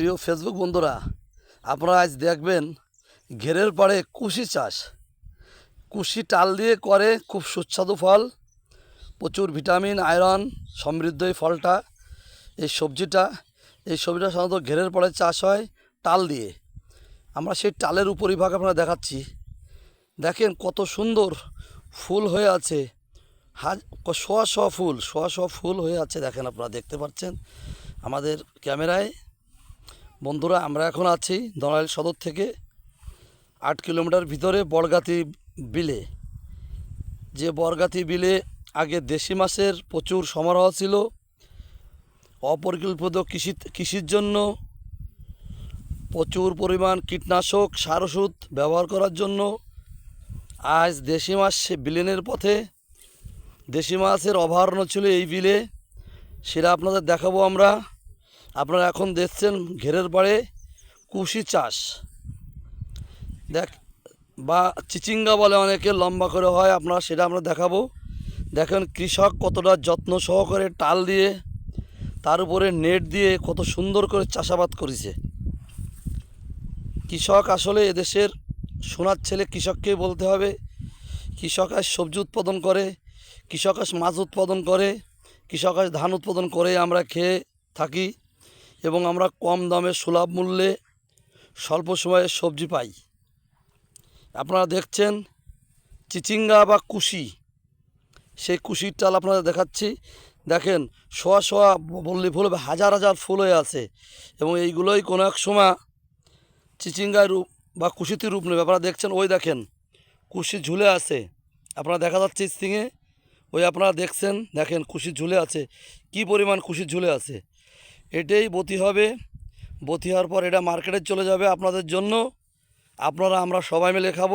প্রিয় ফেসবুক বন্ধুরা, আপনারা আজ দেখবেন ঘেরের পাড়ে কুশি চাষ। কুশি টাল দিয়ে করে খুব সুস্বাদু ফল, প্রচুর ভিটামিন, আয়রন, সমৃদ্ধ এই ফলটা, এই সবজিটা এই সবজিটা সাধারণত ঘেরের পরে চাষ হয় টাল দিয়ে। আমরা সেই টালের উপরিভাগ আপনারা দেখাচ্ছি। দেখেন কত সুন্দর ফুল হয়ে আছে। হাজ, শোয়া শোয়া ফুল, শোয়া শোয়া ফুল হয়ে আছে, দেখেন আপনারা দেখতে পাচ্ছেন। আমাদের ক্যামেরায় বন্ধুরা, আমরা এখন আছি দনাইল সদর থেকে আট কিলোমিটার ভিতরে বরগাতি বিলে। যে বরগাতি বিলে আগে দেশি মাছের প্রচুর সমারোহ ছিল, অপরিকল্পিত কৃষি কৃষির জন্য প্রচুর পরিমাণ কীটনাশক, সার ওষুধ ব্যবহার করার জন্য আজ দেশি মাছ সে বিলেনের পথে। দেশি মাছের অভয়ারণ্য ছিল এই বিলে। সেটা আপনাদের দেখাবো আমরা। আপনারা এখন দেখছেন ঘেরের পাড়ে কুশি চাষ। দেখ, বা চিচিঙ্গা বলে অনেকে লম্বা করে হয়, আপনারা সেটা আমরা দেখাবো। দেখেন কৃষক কতটা যত্ন সহকারে টাল দিয়ে, তার উপরে নেট দিয়ে কত সুন্দর করে চাষাবাদ করেছে। কৃষক আসলে এদেশের সোনার ছেলে কৃষককেই বলতে হবে। কৃষক আজ সবজি উৎপাদন করে, কৃষক আজ মাছ উৎপাদন করে, কৃষক আজ ধান উৎপাদন করে আমরা খেয়ে থাকি। এবং আমরা কম দামে সুলভ মূল্যে স্বল্প সময়ে সবজি পাই। আপনারা দেখছেন চিচিঙ্গা বা কুশি। সেই কুশির টাল আপনাদের দেখাচ্ছি। দেখেন, শোয়া শোয়া বললে হবে, হাজার হাজার ফুল হয়ে আছে। এবং এইগুলোই কোনো এক সময় চিচিঙ্গায় রূপ বা কুশিতে রূপ নেবে। আপনারা দেখছেন, ওই দেখেন, কুশি ঝুলে আছে। আপনারা দেখা যাচ্ছে স্টিংয়ে ওই আপনারা দেখছেন, দেখেন কুশি ঝুলে আছে। কি পরিমাণ কুশি ঝুলে আছে? এটাই বতি হবে। বতি হওয়ার পর এটা মার্কেটে চলে যাবে আপনাদের জন্য। আপনারা, আমরা সবাই মিলে খাব।